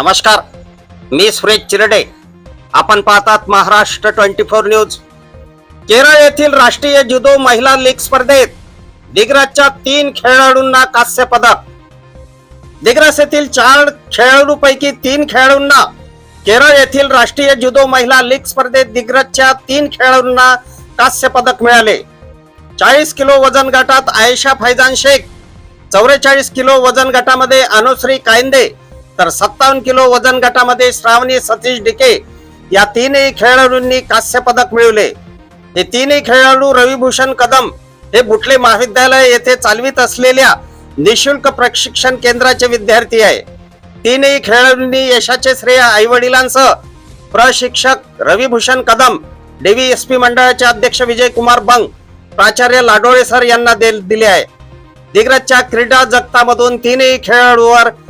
नमस्कार मी सुरेश चिरडे. आपण पाहतात Maharashtra twenty four news. Kerala येथील राष्ट्रीय जुदो महिला लीग स्पर्धेत दिग्रजच्या तीन खेळाडूंना कांस्य पदक. दिग्रस येथील चार खेळाडूपैकी तीन खेळाडूंना केरळ येथील राष्ट्रीय जुदो महिला लीग स्पर्धेत दिग्रजच्या तीन खेळाडूंना कांस्य पदक मिळाले. चाळीस किलो वजन गटात आयशा फैजान शेख चौवेचाळीस किलो वजन गटामध्ये अनुश्री कायंदे तर सत्तावन्न किलो वजन गटामध्ये श्रावणी सतीश डिके या तीनही खेळाडूंनी कांस्य पदक मिळवले. हे तीनही खेळाडू रविभूषण कदम हे बुटले महाविद्यालय येथे चालवित असलेल्या निशुल्क प्रशिक्षण केंद्राचे विद्यार्थी आहे तीनही खेळाडूंनी यशाचे श्रेय आई वडिलांसह प्रशिक्षक रविभूषण कदम डेव्ही एस पी मंडळाचे अध्यक्ष विजय कुमार बंग प्राचार्य लाडोळे सर यांना दे- दिले आहे दिग्रजच्या क्रीडा जगतामधून तीनही खेळाडूवर